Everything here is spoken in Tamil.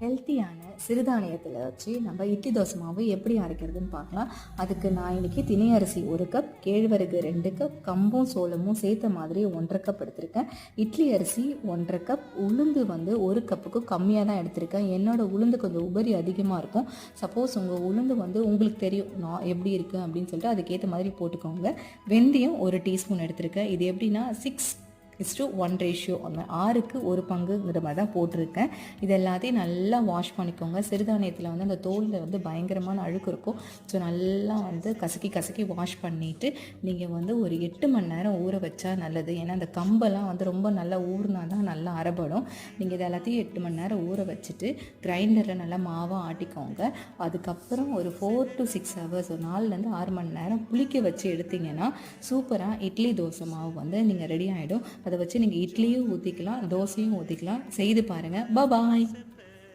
ஹெல்த்தியான சிறுதானியத்தில் வச்சு நம்ம இட்லி தோசை மாவு எப்படி அரைக்கிறதுன்னு பார்க்கலாம். அதுக்கு நான் இன்னைக்கு தினை அரிசி ஒரு கப் கேழ்வரகு ரெண்டு கப் கம்பும் சோளமும் சேர்த்த மாதிரி ஒன்றரை கப் எடுத்திருக்கேன். இட்லி அரிசி ஒன்றரை கப் உளுந்து வந்து ஒரு கப்புக்கு கம்மியாக தான் எடுத்திருக்கேன். என்னோடய உளுந்து கொஞ்சம் உபரி அதிகமாக இருக்கும். சப்போஸ் உங்கள் உளுந்து வந்து உங்களுக்கு தெரியும் நான் எப்படி இருக்குது அப்படின்னு சொல்லிட்டு அதுக்கேற்ற மாதிரி போட்டுக்கோங்க. வெந்தயம் ஒரு டீஸ்பூன் எடுத்திருக்கேன். இது எப்படின்னா six is to one ratio அந்த ஆறுக்கு ஒரு பங்குங்கிற மாதிரி தான் போட்டிருக்கேன். இது எல்லாத்தையும் நல்லா வாஷ் பண்ணிக்கோங்க. சிறுதானியத்தில் வந்து அந்த தோலில் வந்து பயங்கரமான அழுக்கு இருக்கும். ஸோ நல்லா வந்து கசக்கி கசக்கி வாஷ் பண்ணிவிட்டு நீங்கள் வந்து ஒரு எட்டு மணி நேரம் ஊற வச்சா நல்லது. ஏன்னா அந்த கம்பெல்லாம் வந்து ரொம்ப நல்லா ஊறினா தான் நல்லா அரைபடும் நீங்கள் இது எல்லாத்தையும் எட்டு மணி நேரம் ஊற வச்சுட்டு கிரைண்டரில் நல்லா மாவாக ஆட்டிக்கோங்க. அதுக்கப்புறம் ஒரு ஃபோர் டு சிக்ஸ் ஹவர்ஸ் ஒரு நாலுலேருந்து ஆறு மணி நேரம் புளிக்க வச்சு எடுத்தீங்கன்னா சூப்பராக இட்லி தோசை மாவு வந்து நீங்கள் ரெடி ஆகிடும் அதை வச்சு நீங்கள் இட்லியும் ஊற்றிக்கலாம் தோசையும் ஊற்றிக்கலாம் செய்து பாருங்கள் பாய்